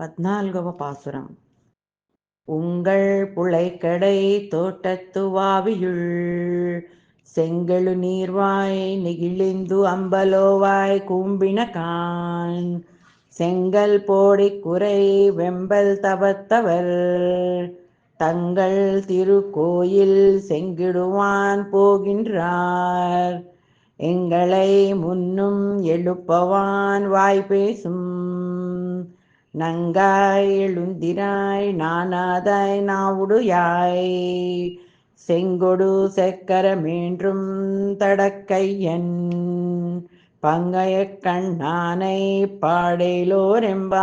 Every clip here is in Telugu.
పద్నాలుగవ పాసురం உங்கள் புழைக்கடை தோட்டத்து வாவியுள் செங்கழு நீர்வாய் நெகிழிந்து அம்பலோவாய் கூம்பின கான் செங்கல் போடி குறை வெம்பல் தவத்தவர் தங்கள் திருக்கோயில் செங்கிடுவான் போகின்றார் எங்களை முன்னும் எழுப்பவான் வாய் பேசும் நங்காய் எழுந்திராய் நானாதாய் நாவுடுயாய் செங்கொடு செக்கர மீண்டும் தடக்கையன் పంగయ కణ్ణానై పాడేలోరెంబావాయ్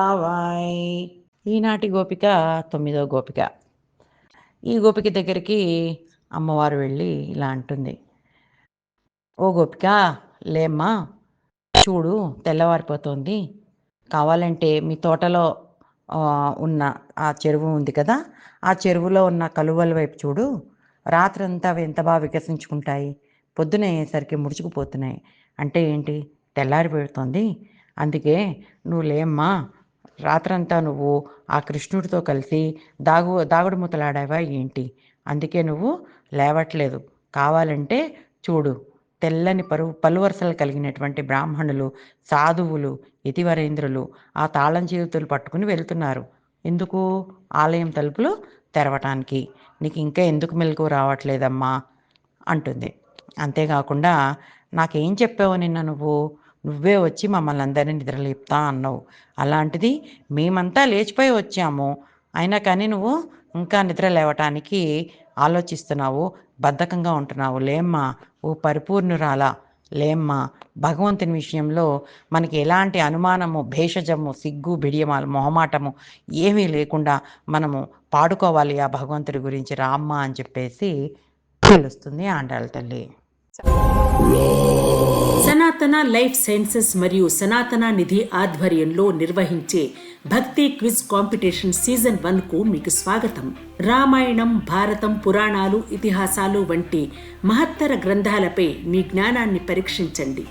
ఈనాటి గోపిక తొమ్మిదో గోపిక ఈ గోపిక దగ్గరికి అమ్మవారు వెళ్ళి ఇలా అంటుంది ఓ గోపిక లేమ్మా చూడు తెల్లవారిపోతుంది కావాలంటే మీ తోటలో ఉన్న ఆ చెరువు ఉంది కదా ఆ చెరువులో ఉన్న కలువల వైపు చూడు. రాత్రంతా అవి ఎంత బాగా వికసించుకుంటాయి. పొద్దున అయ్యేసరికి ముడుచుకుపోతున్నాయి. అంటే ఏంటి? తెల్లారి పెడుతోంది. అందుకే నువ్వు లేమ్మా. రాత్రంతా నువ్వు ఆ కృష్ణుడితో కలిసి దాగు దాగుడు ముతలాడావా ఏంటి? అందుకే నువ్వు లేవట్లేదు. కావాలంటే చూడు. తెల్లని పరు పలువరసలు కలిగినటువంటి బ్రాహ్మణులు సాధువులు యతివరేంద్రులు ఆ తాళం చేతులు పట్టుకుని వెళ్తున్నారు. ఎందుకు? ఆలయం తలుపులు తెరవటానికి. నీకు ఇంకా ఎందుకు మెలకు రావట్లేదమ్మా? అంటుంది. అంతేకాకుండా నాకేం చెప్పావు నిన్న నువ్వు? నువ్వే వచ్చి మమ్మల్ని అందరినీ నిద్రలేపుతా అన్నావు. అలాంటిది మేమంతా లేచిపోయి వచ్చాము. అయినా కానీ నువ్వు ఇంకా నిద్ర లేవటానికి ఆలోచిస్తున్నావు బద్ధకంగా ఉంటున్నావు. లేమ్మా ఓ పరిపూర్ణురాలా. లేమ్మా భగవంతుని విషయంలో మనకి ఎలాంటి అనుమానము భేషజము సిగ్గు బిడియమాలు మొహమాటము ఏమీ లేకుండా మనము పాడుకోవాలి ఆ భగవంతుడి గురించి రామ్మ అని చెప్పేసి తెలుస్తుంది ఆండాల తల్లి. సనాతన లైఫ్ సైన్సెస్ మరియు సనాతన నిధి ఆధ్వర్యంలో నిర్వహించే భక్తి క్విజ్ కాంపిటీషన్ సీజన్ వన్కు మీకు స్వాగతం. రామాయణం భారతం పురాణాలు ఇతిహాసాలు వంటి మహత్తర గ్రంథాలపై మీ జ్ఞానాన్ని పరీక్షించండి.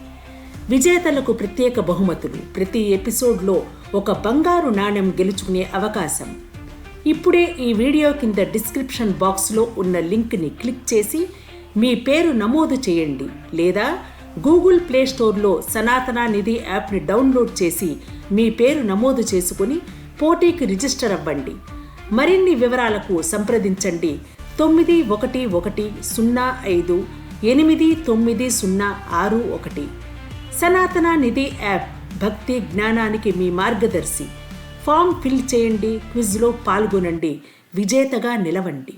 విజేతలకు ప్రత్యేక బహుమతులు. ప్రతి ఎపిసోడ్లో ఒక బంగారు నాణెం గెలుచుకునే అవకాశం. ఇప్పుడే ఈ వీడియో కింద డిస్క్రిప్షన్ బాక్స్లో ఉన్న లింక్ని క్లిక్ చేసి మీ పేరు నమోదు చేయండి. లేదా గూగుల్ ప్లే స్టోర్లో సనాతన నిధి యాప్ని డౌన్లోడ్ చేసి మీ పేరు నమోదు చేసుకుని పోటీకి రిజిస్టర్ అవ్వండి. మరిన్ని వివరాలకు సంప్రదించండి. తొమ్మిది ఒకటి ఒకటి సున్నా ఐదు ఎనిమిది తొమ్మిది సున్నా ఆరు ఒకటి. సనాతన నిధి యాప్ భక్తి జ్ఞానానికి మీ మార్గదర్శి. ఫామ్ ఫిల్ చేయండి క్విజ్లో పాల్గొనండి విజేతగా నిలవండి.